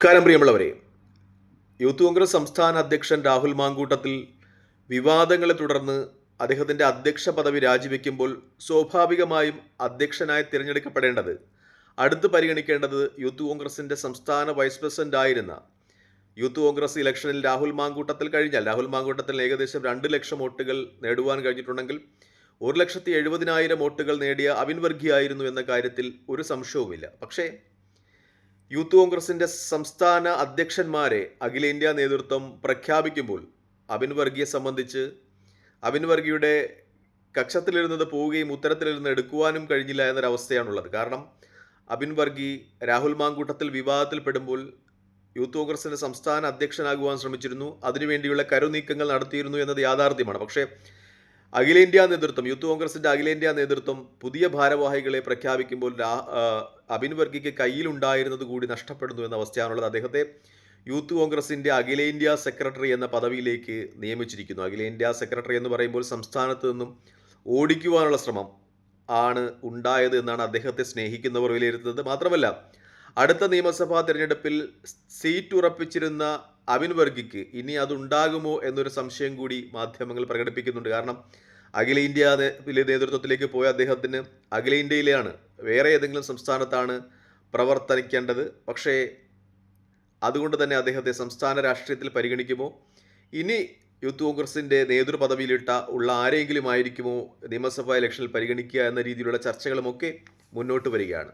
നമസ്കാരം പ്രിയമുള്ളവരെ. യൂത്ത് കോൺഗ്രസ് സംസ്ഥാന അധ്യക്ഷൻ രാഹുൽ മാങ്കൂട്ടത്തിൽ വിവാദങ്ങളെ തുടർന്ന് അദ്ദേഹത്തിന്റെ അധ്യക്ഷ പദവി രാജിവെക്കുമ്പോൾ സ്വാഭാവികമായും അധ്യക്ഷനായി തിരഞ്ഞെടുക്കപ്പെടേണ്ടത് അടുത്ത് പരിഗണിക്കേണ്ടത് യൂത്ത് കോൺഗ്രസിന്റെ സംസ്ഥാന വൈസ് പ്രസിഡന്റ് ആയിരുന്ന യൂത്ത് കോൺഗ്രസ് ഇലക്ഷനിൽ രാഹുൽ മാങ്കൂട്ടത്തിൽ കഴിഞ്ഞാൽ രാഹുൽ മാങ്കൂട്ടത്തിൽ ഏകദേശം രണ്ട് ലക്ഷം വോട്ടുകൾ നേടുവാൻ കഴിഞ്ഞിട്ടുണ്ടെങ്കിൽ ഒരു ലക്ഷത്തി എഴുപതിനായിരം വോട്ടുകൾ നേടിയ അവിൻ വർഗിയായിരുന്നു എന്ന കാര്യത്തിൽ ഒരു സംശയവുമില്ല. പക്ഷേ യൂത്ത് കോൺഗ്രസിന്റെ സംസ്ഥാന അധ്യക്ഷന്മാരെ അഖിലേന്ത്യാ നേതൃത്വം പ്രഖ്യാപിക്കുമ്പോൾ അബിൻ വർഗിയെ സംബന്ധിച്ച് അബിൻ വർഗിയുടെ കക്ഷത്തിലിരുന്നത് പോവുകയും ഉത്തരത്തിലിരുന്ന് എടുക്കുവാനും കഴിഞ്ഞില്ല എന്നൊരവസ്ഥയാണുള്ളത്. കാരണം അബിൻ വർഗി രാഹുൽ മാങ്കൂട്ടത്തിൽ വിവാദത്തിൽപ്പെടുമ്പോൾ യൂത്ത് കോൺഗ്രസിന്റെ സംസ്ഥാന അധ്യക്ഷനാകുവാൻ ശ്രമിച്ചിരുന്നു. അതിനുവേണ്ടിയുള്ള കരുനീക്കങ്ങൾ നടത്തിയിരുന്നു എന്നത് യാഥാർത്ഥ്യമാണ്. പക്ഷേ അഖിലേന്ത്യാ നേതൃത്വം യൂത്ത് കോൺഗ്രസിന്റെ അഖിലേന്ത്യാ നേതൃത്വം പുതിയ ഭാരവാഹികളെ പ്രഖ്യാപിക്കുമ്പോൾ അബിൻ വർഗിക്ക് കയ്യിലുണ്ടായിരുന്നത് കൂടി നഷ്ടപ്പെടുന്നു എന്ന അവസ്ഥയാണുള്ളത്. അദ്ദേഹത്തെ യൂത്ത് കോൺഗ്രസിന്റെ അഖിലേന്ത്യാ സെക്രട്ടറി എന്ന പദവിയിലേക്ക് നിയമിച്ചിരിക്കുന്നു. അഖിലേന്ത്യാ സെക്രട്ടറി എന്ന് പറയുമ്പോൾ സംസ്ഥാനത്ത് നിന്നും ഓടിക്കുവാനുള്ള ശ്രമം ആണ് ഉണ്ടായത് എന്നാണ് അദ്ദേഹത്തെ സ്നേഹിക്കുന്നവർ വിലയിരുത്തുന്നത്. മാത്രമല്ല അടുത്ത നിയമസഭാ തിരഞ്ഞെടുപ്പിൽ സീറ്റ് ഉറപ്പിച്ചിരുന്ന അബിൻ വർഗിക്ക് ഇനി അതുണ്ടാകുമോ എന്നൊരു സംശയം കൂടി മാധ്യമങ്ങൾ പ്രകടിപ്പിക്കുന്നുണ്ട്. കാരണം അഖിലേന്ത്യാ ഇന്ത്യയിലെ നേതൃത്വത്തിലേക്ക് പോയ അദ്ദേഹത്തിന് അഖില ഇന്ത്യയിലാണ് വേറെ ഏതെങ്കിലും സംസ്ഥാനത്താണ് പ്രവർത്തനിക്കേണ്ടത് പക്ഷേ അതുകൊണ്ട് തന്നെ അദ്ദേഹത്തെ സംസ്ഥാന രാഷ്ട്രീയത്തിൽ പരിഗണിക്കുമോ? ഇനി യൂത്ത് കോൺഗ്രസിന്റെ നേതൃപദവിയിലിട്ട ഉള്ള ആരെങ്കിലും ആയിരിക്കുമോ നിയമസഭാ ഇലക്ഷനിൽ പരിഗണിക്കുക എന്ന രീതിയിലുള്ള ചർച്ചകളുമൊക്കെ മുന്നോട്ട് വരികയാണ്.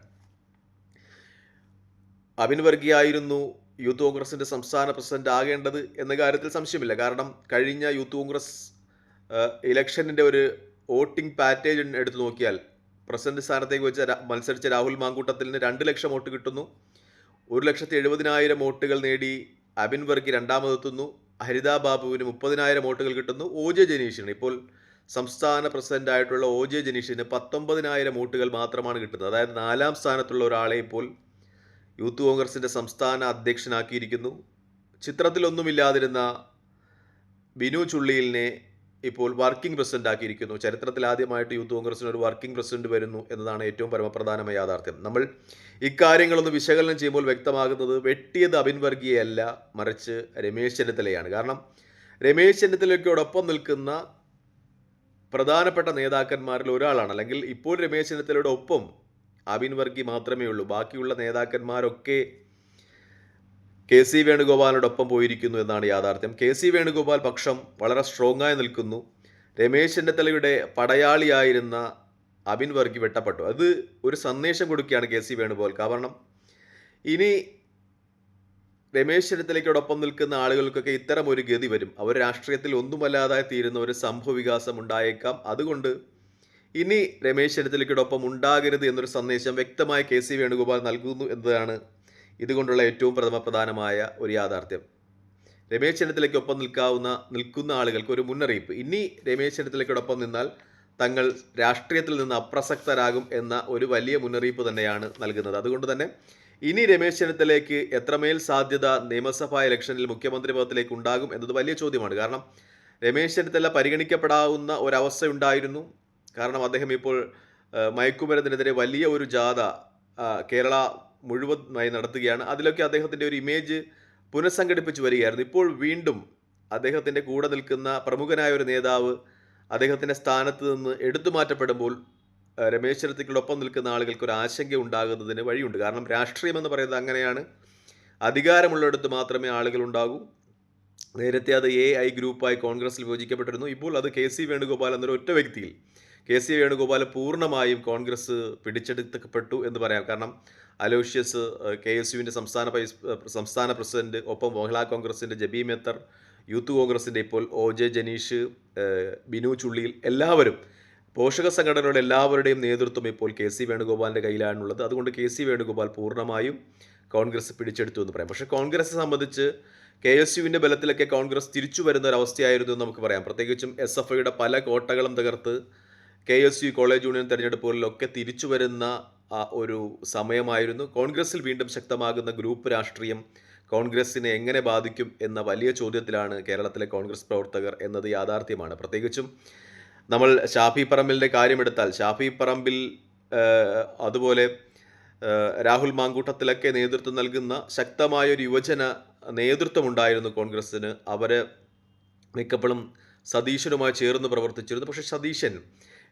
അബിൻ വർഗിയായിരുന്നു യൂത്ത് കോൺഗ്രസിന്റെ സംസ്ഥാന പ്രസിഡന്റ് ആകേണ്ടത് എന്ന കാര്യത്തിൽ സംശയമില്ല. കാരണം കഴിഞ്ഞ യൂത്ത് കോൺഗ്രസ് ഇലക്ഷനിന്റെ ഒരു വോട്ടിംഗ് പാറ്റേജ് എടുത്തു നോക്കിയാൽ പ്രസിഡന്റ് സ്ഥാനത്തേക്ക് വെച്ച് മത്സരിച്ച രാഹുൽ മാങ്കൂട്ടത്തിന് രണ്ട് ലക്ഷം വോട്ട് കിട്ടുന്നു. ഒരു ലക്ഷത്തി എഴുപതിനായിരം വോട്ടുകൾ നേടി അബിൻ വർഗി രണ്ടാമതെത്തുന്നു ഹരിത ബാബുവിന് മുപ്പതിനായിരം വോട്ടുകൾ കിട്ടുന്നു. ഒ. ജെ. ജനീഷിന്. ഇപ്പോൾ സംസ്ഥാന പ്രസിഡന്റായിട്ടുള്ള ഒ. ജെ. ജനീഷിന് പത്തൊമ്പതിനായിരം വോട്ടുകൾ മാത്രമാണ് കിട്ടുന്നത്. അതായത് നാലാം സ്ഥാനത്തുള്ള ഒരാളെ ഇപ്പോൾ യൂത്ത് കോൺഗ്രസിന്റെ സംസ്ഥാന അധ്യക്ഷനാക്കിയിരിക്കുന്നു. ചിത്രത്തിലൊന്നുമില്ലാതിരുന്ന ബിനു ചുള്ളിയിലിനെ ഇപ്പോൾ വർക്കിംഗ് പ്രസിഡന്റ് ആക്കിയിരിക്കുന്നു. ചരിത്രത്തിൽ ആദ്യമായിട്ട് യൂത്ത് കോൺഗ്രസിന് ഒരു വർക്കിംഗ് പ്രസിഡന്റ് വരുന്നു എന്നതാണ് ഏറ്റവും പരമപ്രധാനമായ യാഥാർത്ഥ്യം. നമ്മൾ ഇക്കാര്യങ്ങളൊന്ന് വിശകലനം ചെയ്യുമ്പോൾ വ്യക്തമാകുന്നത് വെട്ടിയത് അബിൻ വർഗീയല്ല മറിച്ച് രമേശ് ചെന്നിത്തലയാണ്. കാരണം രമേശ് ചെന്നിത്തലയ്ക്കോടൊപ്പം നിൽക്കുന്ന പ്രധാനപ്പെട്ട നേതാക്കന്മാരിൽ ഒരാളാണ്. അല്ലെങ്കിൽ ഇപ്പോൾ രമേശ് ചെന്നിത്തലയുടെ ഒപ്പം അബിൻ വർഗി മാത്രമേ ഉള്ളൂ. ബാക്കിയുള്ള നേതാക്കന്മാരൊക്കെ കെ സി വേണുഗോപാലിനോടൊപ്പം പോയിരിക്കുന്നു എന്നാണ് യാഥാർത്ഥ്യം. കെ സി വേണുഗോപാൽ പക്ഷം വളരെ സ്ട്രോങ് ആയി നിൽക്കുന്നു. രമേശ് ചെന്നിത്തലയുടെ പടയാളിയായിരുന്ന അബിൻ വർഗി വെട്ടപ്പെട്ടു. അത് ഒരു സന്ദേശം കൊടുക്കുകയാണ് കെ സി വേണുഗോപാൽ. കാരണം ഇനി രമേശ് ചെന്നിത്തലയ്ക്കോടൊപ്പം നിൽക്കുന്ന ആളുകൾക്കൊക്കെ ഇത്തരം ഒരു ഗതി വരും. അവർ രാഷ്ട്രീയത്തിൽ ഒന്നുമല്ലാതായി തീരുന്ന ഒരു സംഭവ വികാസം ഉണ്ടായേക്കാം. അതുകൊണ്ട് ഇനി രമേശ് ചെന്നിത്തലയ്ക്കോടൊപ്പം ഉണ്ടാകരുത് എന്നൊരു സന്ദേശം വ്യക്തമായ കെ സി വേണുഗോപാൽ നൽകുന്നു എന്നതാണ് ഇതുകൊണ്ടുള്ള ഏറ്റവും പ്രഥമ പ്രധാനമായ ഒരു യാഥാർത്ഥ്യം. രമേശ് ചെന്നിത്തലയ്ക്കൊപ്പം നിൽക്കാവുന്ന നിൽക്കുന്ന ആളുകൾക്ക് ഒരു മുന്നറിയിപ്പ്. ഇനി രമേശ് ചെന്നിത്തലയ്ക്കോടൊപ്പം നിന്നാൽ തങ്ങൾ രാഷ്ട്രീയത്തിൽ നിന്ന് അപ്രസക്തരാകും എന്ന ഒരു വലിയ മുന്നറിയിപ്പ് തന്നെയാണ് നൽകുന്നത്. അതുകൊണ്ട് തന്നെ ഇനി രമേശ് ചെന്നിത്തലയ്ക്ക് എത്രമേൽ സാധ്യത നിയമസഭാ ഇലക്ഷനിൽ മുഖ്യമന്ത്രി പദത്തിലേക്ക് ഉണ്ടാകും എന്നത് വലിയ ചോദ്യമാണ്. കാരണം രമേശ് ചെന്നിത്തല പരിഗണിക്കപ്പെടാവുന്ന ഒരവസ്ഥ ഉണ്ടായിരുന്നു കാരണം അദ്ദേഹം ഇപ്പോൾ മയക്കുമരുന്നിനെതിരെ വലിയ ഒരു ജാഥ കേരള മുഴുവനായി നടത്തുകയാണ്. അതിലൊക്കെ അദ്ദേഹത്തിന്റെ ഒരു ഇമേജ് പുനഃസംഘടിപ്പിച്ചു വരികയായിരുന്നു. ഇപ്പോൾ വീണ്ടും അദ്ദേഹത്തിന്റെ കൂടെ നിൽക്കുന്ന പ്രമുഖനായ ഒരു നേതാവ് അദ്ദേഹത്തിന്റെ സ്ഥാനത്ത് നിന്ന് എടുത്തു മാറ്റപ്പെടുമ്പോൾ രമേശ് നിൽക്കുന്ന ആളുകൾക്ക് ഒരു ആശങ്ക ഉണ്ടാകുന്നതിന് വഴിയുണ്ട്. കാരണം രാഷ്ട്രീയം എന്ന് പറയുന്നത് അങ്ങനെയാണ്. അധികാരമുള്ളിടത്ത് മാത്രമേ ആളുകൾ ഉണ്ടാകൂ. നേരത്തെ അത് എ ഐ ഗ്രൂപ്പായി കോൺഗ്രസിൽ വിഭജിക്കപ്പെട്ടിരുന്നു. ഇപ്പോൾ അത് കെ സി വേണുഗോപാൽ എന്നൊരു ഒറ്റ വ്യക്തിയിൽ കെ സി വേണുഗോപാൽ പൂർണമായും കോൺഗ്രസ് പിടിച്ചെടുക്കപ്പെട്ടു എന്ന് പറയാം. കാരണം അലോഷ്യസ് കെ എസ് യുവിന്റെ സംസ്ഥാന വൈസ് സംസ്ഥാന പ്രസിഡന്റ് ഒപ്പം മഹിളാ കോൺഗ്രസിന്റെ ജബി മെത്തർ യൂത്ത് കോൺഗ്രസിന്റെ ഇപ്പോൾ ഒ ജെ ജനീഷ് ബിനു ചുള്ളിയിൽ എല്ലാവരും പോഷക സംഘടനകളുടെ എല്ലാവരുടെയും നേതൃത്വം ഇപ്പോൾ കെ സി വേണുഗോപാലിന്റെ കയ്യിലാണുള്ളത്. അതുകൊണ്ട് കെ സി വേണുഗോപാൽ പൂർണമായും കോൺഗ്രസ് പിടിച്ചെടുത്തു എന്ന് പറയാം. പക്ഷേ കോൺഗ്രസ്സെ സംബന്ധിച്ച് കെ എസ് യുവിന്റെ ബലത്തിലൊക്കെ കോൺഗ്രസ് തിരിച്ചു വരുന്ന ഒരു അവസ്ഥയായിരുന്നു എന്ന് നമുക്ക് പറയാം. പ്രത്യേകിച്ചും എസ് എഫ് ഐയുടെ പല കോട്ടകളും തകർത്ത് K S U college union തെരഞ്ഞെടുപ്പുകളിലൊക്കെ തിരിച്ചു വരുന്ന ഒരു സമയമായിരുന്നു. കോൺഗ്രസിൽ വീണ്ടും ശക്തമാകുന്ന ഗ്രൂപ്പ് രാഷ്ട്രീയം കോൺഗ്രസിനെ എങ്ങനെ ബാധിക്കും എന്ന വലിയ ചോദ്യത്തിലാണ് കേരളത്തിലെ കോൺഗ്രസ് പ്രവർത്തകർ എന്നത് യാഥാർത്ഥ്യമാണ്. പ്രത്യേകിച്ചും നമ്മൾ ഷാഫി പറമ്പിലിന്റെ കാര്യമെടുത്താൽ ഷാഫി പറമ്പിൽ അതുപോലെ രാഹുൽ മാങ്കൂട്ടത്തിലൊക്കെ നേതൃത്വം നൽകുന്ന ശക്തമായ ഒരു യുവജന നേതൃത്വമുണ്ടായിരുന്നു കോൺഗ്രസ്സിന്. അവർ മിക്കപ്പോഴും സതീശനുമായി ചേർന്ന് പ്രവർത്തിച്ചിരുന്നു. പക്ഷേ സതീശൻ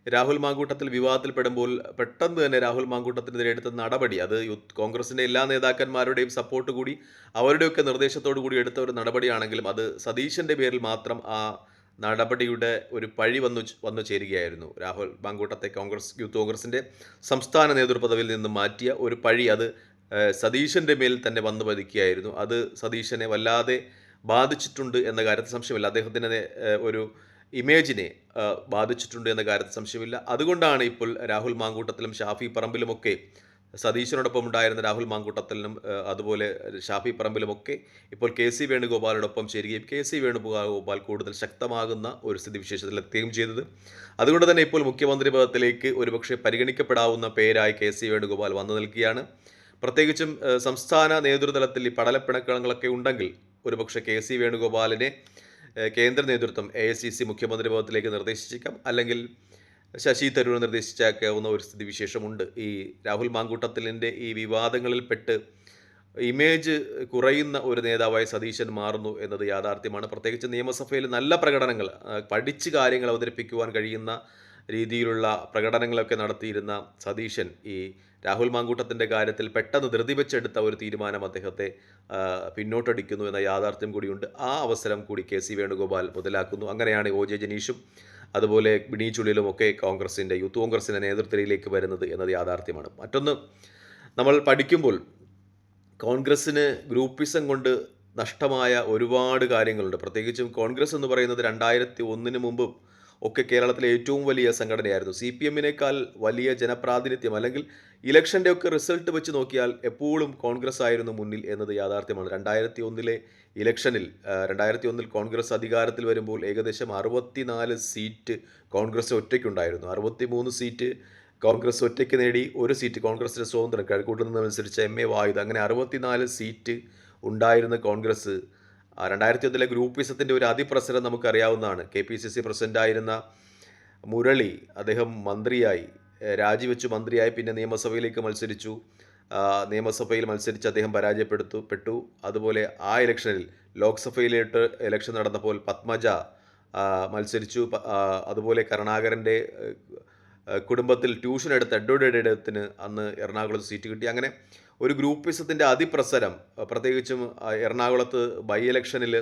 രാഹുൽ മാങ്കൂട്ടത്തിൽ വിവാദത്തിൽപ്പെടുമ്പോൾ പെട്ടെന്ന് തന്നെ രാഹുൽ മാങ്കൂട്ടത്തിനെതിരെ എടുത്ത നടപടി അത് കോൺഗ്രസിന്റെ എല്ലാ നേതാക്കന്മാരുടെയും സപ്പോർട്ട് കൂടി അവരുടെയൊക്കെ നിർദ്ദേശത്തോടു കൂടി എടുത്ത ഒരു നടപടിയാണെങ്കിലും അത് സതീശന്റെ പേരിൽ മാത്രം ആ നടപടിയുടെ ഒരു പഴി വന്നു വന്നു ചേരുകയായിരുന്നു. രാഹുൽ മാങ്കൂട്ടത്തെ കോൺഗ്രസ് യൂത്ത് കോൺഗ്രസിന്റെ സംസ്ഥാന നേതൃപദവിയിൽ നിന്ന് മാറ്റിയ ഒരു പഴി അത് സതീശന്റെ മേൽ തന്നെ വന്നു പതിക്കുകയായിരുന്നു. അത് സതീശനെ വല്ലാതെ ബാധിച്ചിട്ടുണ്ട് എന്ന കാര്യത്തിൽ സംശയമില്ല. അദ്ദേഹത്തിന്റെ ഒരു ഇമേജിനെ ബാധിച്ചിട്ടുണ്ട് എന്ന കാര്യത്തിൽ സംശയമില്ല. അതുകൊണ്ടാണ് ഇപ്പോൾ രാഹുൽ മാങ്കൂട്ടത്തിലും ഷാഫി പറമ്പിലുമൊക്കെ സതീശനോടൊപ്പം ഉണ്ടായിരുന്ന രാഹുൽ മാങ്കൂട്ടത്തിലും അതുപോലെ ഷാഫി പറമ്പിലുമൊക്കെ ഇപ്പോൾ കെ സി വേണുഗോപാലിനോടൊപ്പം ചേരുകയും കെ സി വേണുഗോപാൽ കൂടുതൽ ശക്തമാകുന്ന ഒരു സ്ഥിതിവിശേഷത്തിൽ എത്തുകയും ചെയ്തത്. അതുകൊണ്ട് തന്നെ ഇപ്പോൾ മുഖ്യമന്ത്രി പദത്തിലേക്ക് ഒരുപക്ഷെ പരിഗണിക്കപ്പെടാവുന്ന പേരായി കെ സി വേണുഗോപാൽ വന്നു നിൽക്കുകയാണ്. പ്രത്യേകിച്ചും സംസ്ഥാന നേതൃതലത്തിൽ ഈ പടലപ്പിണക്കളങ്ങളൊക്കെ ഉണ്ടെങ്കിൽ ഒരുപക്ഷെ കെ സി വേണുഗോപാലിനെ കേന്ദ്ര നേതൃത്വം എ ഐ സി സി മുഖ്യമന്ത്രി പദത്തിലേക്ക് നിർദ്ദേശിച്ചേക്കാം. അല്ലെങ്കിൽ ശശി തരൂർ നിർദ്ദേശിച്ചേക്കാവുന്ന ഒരു സ്ഥിതിവിശേഷമുണ്ട് ഈ രാഹുൽ മാങ്കൂട്ടത്തിലിന്റെ ഈ വിവാദങ്ങളിൽപ്പെട്ട് ഇമേജ് കുറയുന്ന ഒരു നേതാവായി സതീശൻ മാറുന്നു എന്നത് യാഥാർത്ഥ്യമാണ്. പ്രത്യേകിച്ച് നിയമസഭയിൽ നല്ല പ്രകടനങ്ങൾ പഠിച്ച് കാര്യങ്ങൾ അവതരിപ്പിക്കുവാൻ കഴിയുന്ന രീതിയിലുള്ള പ്രകടനങ്ങളൊക്കെ നടത്തിയിരുന്ന സതീശൻ ഈ രാഹുൽ മാങ്കൂട്ടത്തിന്റെ കാര്യത്തിൽ പെട്ടെന്ന് ധൃതി വെച്ചെടുത്ത ഒരു തീരുമാനം അദ്ദേഹത്തെ പിന്നോട്ടടിക്കുന്നു എന്ന യാഥാർത്ഥ്യം കൂടിയുണ്ട്. ആ അവസരം കൂടി കെ സി വേണുഗോപാൽ മുതലാക്കുന്നു. അങ്ങനെയാണ് ഒ ജെ ജനീഷും അതുപോലെ ബിനി ചുള്ളിലും ഒക്കെ കോൺഗ്രസിന്റെ യൂത്ത് കോൺഗ്രസിന്റെ നേതൃത്വത്തിലേക്ക് വരുന്നത് എന്നത് യാഥാർത്ഥ്യമാണ്. മറ്റൊന്ന് നമ്മൾ പഠിക്കുമ്പോൾ കോൺഗ്രസ്സിന് ഗ്രൂപ്പിസം കൊണ്ട് നഷ്ടമായ ഒരുപാട് കാര്യങ്ങളുണ്ട്. പ്രത്യേകിച്ചും കോൺഗ്രസ് എന്ന് പറയുന്നത് രണ്ടായിരത്തി ഒന്നിന് മുമ്പും ഒക്കെ കേരളത്തിലെ ഏറ്റവും വലിയ സംഘടനയായിരുന്നു. സി പി എമ്മിനേക്കാൾ വലിയ ജനപ്രാതിനിധ്യം അല്ലെങ്കിൽ ഇലക്ഷന്റെ ഒക്കെ റിസൾട്ട് വെച്ച് നോക്കിയാൽ എപ്പോഴും കോൺഗ്രസ് ആയിരുന്നു മുന്നിൽ എന്നത് യാഥാർത്ഥ്യമാണ്. രണ്ടായിരത്തി ഒന്നിലെ ഇലക്ഷനിൽ രണ്ടായിരത്തി ഒന്നിൽ കോൺഗ്രസ് അധികാരത്തിൽ വരുമ്പോൾ ഏകദേശം അറുപത്തിനാല് സീറ്റ് കോൺഗ്രസ് ഒറ്റയ്ക്കുണ്ടായിരുന്നു. അറുപത്തി മൂന്ന് സീറ്റ് കോൺഗ്രസ് ഒറ്റയ്ക്ക് നേടി ഒരു സീറ്റ് കോൺഗ്രസിന്റെ സ്വതന്ത്രം കഴക്കൂട്ടിൽ നിന്നനുസരിച്ച് എം എ വായുധ. അങ്ങനെ അറുപത്തിനാല് സീറ്റ് ഉണ്ടായിരുന്ന കോൺഗ്രസ് രണ്ടായിരത്തി ഒന്നിലെ ഗ്രൂപ്പിസത്തിന്റെ ഒരു അതിപ്രസരം നമുക്കറിയാവുന്നതാണ്. കെ പി സി സി പ്രസിഡന്റായിരുന്ന മുരളി അദ്ദേഹം മന്ത്രിയായി. രാജിവെച്ചു മന്ത്രിയായി പിന്നെ നിയമസഭയിലേക്ക് മത്സരിച്ചു. നിയമസഭയിൽ മത്സരിച്ച് അദ്ദേഹം പരാജയപ്പെടുത്തു പെട്ടു. അതുപോലെ ആ ഇലക്ഷനിൽ ലോക്സഭയിലേട്ട് ഇലക്ഷൻ നടന്നപ്പോൾ പത്മജ മത്സരിച്ചു. അതുപോലെ കരുണാകരന്റെ കുടുംബത്തിൽ ട്യൂഷൻ എടുത്ത എഡ്വേർഡ് ഇടത്തിന് അന്ന് എറണാകുളത്ത് സീറ്റ് കിട്ടി. അങ്ങനെ ഒരു ഗ്രൂപ്പിസത്തിന്റെ അതിപ്രസരം പ്രത്യേകിച്ചും എറണാകുളത്ത് ബൈ ഇലക്ഷനിൽ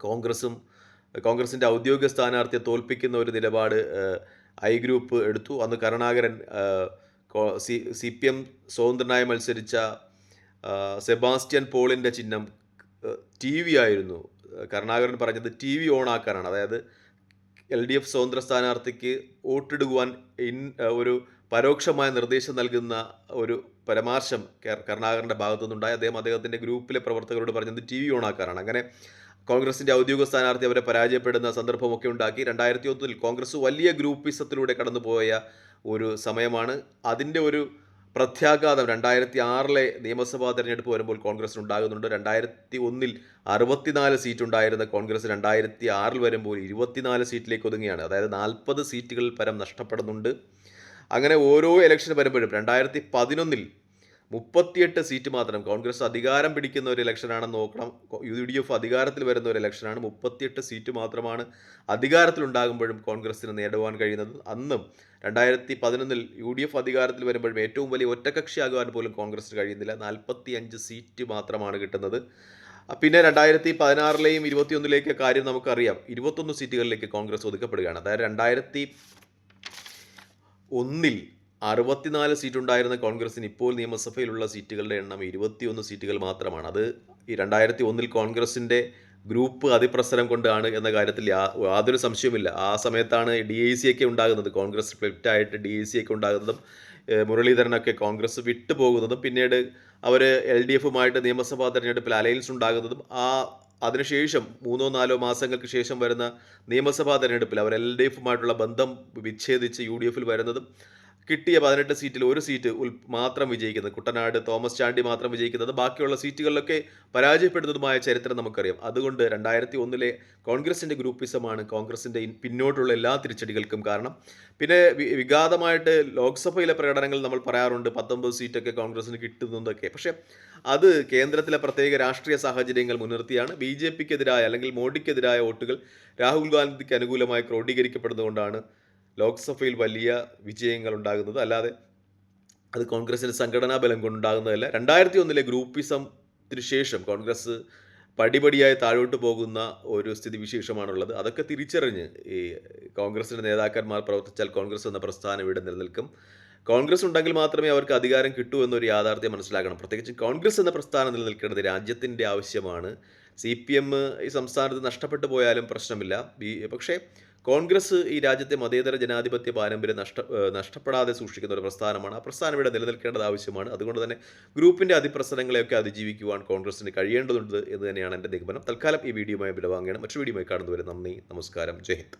കോൺഗ്രസും കോൺഗ്രസിന്റെ ഔദ്യോഗിക സ്ഥാനാർത്ഥിയെ തോൽപ്പിക്കുന്ന ഒരു നിലപാട് ഐ ഗ്രൂപ്പ് എടുത്തു. അന്ന് Karunakaran C C P M സ്വതന്ത്രനായി മത്സരിച്ച സെബാസ്റ്റ്യൻ പോളിന്റെ ചിഹ്നം ടി വി ആയിരുന്നു. കരുണാകരൻ പറഞ്ഞത് ടി വി ഓണാക്കാനാണ് അതായത് എൽ ഡി എഫ് സ്വതന്ത്ര സ്ഥാനാർത്ഥിക്ക് വോട്ടിടുവാൻ ഇൻ ഒരു പരോക്ഷമായ നിർദ്ദേശം നൽകുന്ന ഒരു പരമാർശം കരുണാകരന്റെ ഭാഗത്തു നിന്നുണ്ടായി അദ്ദേഹം അദ്ദേഹത്തിന്റെ ഗ്രൂപ്പിലെ പ്രവർത്തകരോട് പറഞ്ഞത് ടി വി ഓണാക്കാനാണ് അങ്ങനെ കോൺഗ്രസിന്റെ ഔദ്യോഗിക സ്ഥാനാർത്ഥി അവരെ പരാജയപ്പെടുന്ന സന്ദർഭമൊക്കെ ഉണ്ടാക്കി. രണ്ടായിരത്തി ഒന്നിൽ കോൺഗ്രസ് വലിയ ഗ്രൂപ്പിസത്തിലൂടെ കടന്നുപോയ ഒരു സമയമാണ്. അതിന്റെ ഒരു പ്രത്യാഘാതം രണ്ടായിരത്തി ആറിലെ നിയമസഭാ തെരഞ്ഞെടുപ്പ് വരുമ്പോൾ കോൺഗ്രസ് ഉണ്ടാകുന്നുണ്ട്. രണ്ടായിരത്തി ഒന്നിൽ അറുപത്തിനാല് സീറ്റ് ഉണ്ടായിരുന്ന കോൺഗ്രസ് രണ്ടായിരത്തി ആറിൽ വരുമ്പോൾ ഇരുപത്തിനാല് സീറ്റിലേക്ക് ഒതുങ്ങിയാണ് അതായത് നാൽപ്പത് സീറ്റുകൾ പരം നഷ്ടപ്പെടുന്നുണ്ട്. അങ്ങനെ ഓരോ ഇലക്ഷൻ വരുമ്പോഴും രണ്ടായിരത്തി പതിനൊന്നിൽ മുപ്പത്തിയെട്ട് സീറ്റ് മാത്രം. കോൺഗ്രസ് അധികാരം പിടിക്കുന്ന ഒരു ഇലക്ഷനാണെന്ന് നോക്കണം. യു ഡി എഫ് അധികാരത്തിൽ വരുന്ന ഒരു ഇലക്ഷനാണ്. മുപ്പത്തിയെട്ട് സീറ്റ് മാത്രമാണ് അധികാരത്തിലുണ്ടാകുമ്പോഴും കോൺഗ്രസിന് നേടുവാൻ കഴിയുന്നത്. അന്നും രണ്ടായിരത്തി പതിനൊന്നിൽ യു ഡി എഫ് അധികാരത്തിൽ വരുമ്പോഴും ഏറ്റവും വലിയ ഒറ്റകക്ഷിയാകുവാൻ പോലും കോൺഗ്രസിന് കഴിയുന്നില്ല. നാൽപ്പത്തി അഞ്ച് സീറ്റ് മാത്രമാണ് കിട്ടുന്നത്. പിന്നെ രണ്ടായിരത്തി പതിനാറിലെയും ഇരുപത്തിയൊന്നിലേക്ക് കാര്യം നമുക്കറിയാം. ഇരുപത്തൊന്ന് സീറ്റുകളിലേക്ക് കോൺഗ്രസ് ഒതുക്കപ്പെടുകയാണ്. അതായത് രണ്ടായിരത്തി ഒന്നിൽ അറുപത്തിനാല് സീറ്റ് ഉണ്ടായിരുന്ന കോൺഗ്രസിന് ഇപ്പോൾ നിയമസഭയിലുള്ള സീറ്റുകളുടെ എണ്ണം ഇരുപത്തിയൊന്ന് സീറ്റുകൾ മാത്രമാണ്. അത് ഈ രണ്ടായിരത്തി ഒന്നിൽ കോൺഗ്രസിന്റെ ഗ്രൂപ്പ് അതിപ്രസരം കൊണ്ടാണ് എന്ന കാര്യത്തിൽ യാതൊരു സംശയവുമില്ല. ആ സമയത്താണ് ഡി ഐ സി ഒക്കെ ഉണ്ടാകുന്നത്. കോൺഗ്രസ് സ്പ്ലിറ്റായിട്ട് ഡി ഐ സി ഒക്കെ ഉണ്ടാകുന്നതും മുരളീധരനൊക്കെ കോൺഗ്രസ് വിട്ടു പോകുന്നതും പിന്നീട് അവർ എൽ ഡി എഫുമായിട്ട് നിയമസഭാ തെരഞ്ഞെടുപ്പിൽ അലയൻസ് ഉണ്ടാകുന്നതും ആ അതിനുശേഷം മൂന്നോ നാലോ മാസങ്ങൾക്ക് ശേഷം വരുന്ന നിയമസഭാ തെരഞ്ഞെടുപ്പിൽ അവർ എൽ ഡി എഫുമായിട്ടുള്ള ബന്ധം വിച്ഛേദിച്ച് യു ഡി എഫിൽ വരുന്നതും കിട്ടിയ പതിനെട്ട് സീറ്റിൽ ഒരു സീറ്റ് മാത്രം വിജയിക്കുന്നത്. കുട്ടനാട് തോമസ് ചാണ്ടി മാത്രം വിജയിക്കുന്നത്. ബാക്കിയുള്ള സീറ്റുകളിലൊക്കെ പരാജയപ്പെടുന്നതുമായ ചരിത്രം നമുക്കറിയാം. അതുകൊണ്ട് രണ്ടായിരത്തി ഒന്നിലെ കോൺഗ്രസിന്റെ ഗ്രൂപ്പിസമാണ് കോൺഗ്രസിന്റെ പിന്നോട്ടുള്ള എല്ലാ തിരിച്ചടികൾക്കും കാരണം. പിന്നെ വിഘാതമായിട്ട് ലോക്സഭയിലെ പ്രകടനങ്ങൾ നമ്മൾ പറയാറുണ്ട്. പത്തൊമ്പത് സീറ്റൊക്കെ കോൺഗ്രസിന് കിട്ടുന്നതൊക്കെ. പക്ഷേ അത് കേന്ദ്രത്തിലെ പ്രത്യേക രാഷ്ട്രീയ സാഹചര്യങ്ങൾ മുൻനിർത്തിയാണ്. ബി ജെ പിക്കെതിരായ അല്ലെങ്കിൽ മോഡിക്കെതിരായ വോട്ടുകൾ രാഹുൽ ഗാന്ധിക്ക് അനുകൂലമായി ക്രോഡീകരിക്കപ്പെടുന്നതുകൊണ്ടാണ് ലോക്സഭയിൽ വലിയ വിജയങ്ങൾ ഉണ്ടാകുന്നത് അല്ലാതെ അത് കോൺഗ്രസിന്റെ സംഘടനാ ബലം കൊണ്ടുണ്ടാകുന്നതല്ല. രണ്ടായിരത്തി ഒന്നിലെ ഗ്രൂപ്പിസത്തിന് ശേഷം കോൺഗ്രസ് പടിപടിയായി താഴോട്ട് പോകുന്ന ഒരു സ്ഥിതിവിശേഷമാണുള്ളത് അതൊക്കെ തിരിച്ചറിഞ്ഞ് ഈ കോൺഗ്രസിന്റെ നേതാക്കന്മാർ പ്രവർത്തിച്ചാൽ കോൺഗ്രസ് എന്ന പ്രസ്ഥാനം ഇവിടെ നിലനിൽക്കും. കോൺഗ്രസ് ഉണ്ടെങ്കിൽ മാത്രമേ അവർക്ക് അധികാരം കിട്ടൂ എന്നൊരു യാഥാർത്ഥ്യം മനസ്സിലാക്കണം പ്രത്യേകിച്ച് കോൺഗ്രസ് എന്ന പ്രസ്ഥാനം നിലനിൽക്കേണ്ടത് രാജ്യത്തിന്റെ ആവശ്യമാണ്. സി പി എം ഈ സംസ്ഥാനത്ത് നഷ്ടപ്പെട്ടു പോയാലും പ്രശ്നമില്ല. ബി പക്ഷേ കോൺഗ്രസ് ഈ രാജ്യത്തെ മതേതര ജനാധിപത്യ പാരമ്പര്യം നഷ്ട നഷ്ടപ്പെടാതെ സൂക്ഷിക്കുന്ന ഒരു പ്രസ്ഥാനമാണ്. ആ പ്രസ്ഥാനം ഇവിടെ നിലനിൽക്കേണ്ടത് ആവശ്യമാണ്. അതുകൊണ്ട് തന്നെ ഗ്രൂപ്പിന്റെ അതിപ്രസരങ്ങളെയൊക്കെ അതിജീവിക്കുവാൻ കോൺഗ്രസിന് കഴിയേണ്ടതുണ്ട് എന്ന് തന്നെയാണ് എന്റെ നിഗമനം. തൽക്കാലം ഈ വീഡിയോയുമായി വിടവാങ്ങണം മറ്റു വീഡിയോയുമായി കാണുന്നവരെ നന്ദി നമസ്കാരം ജയ് ഹിന്ദ്.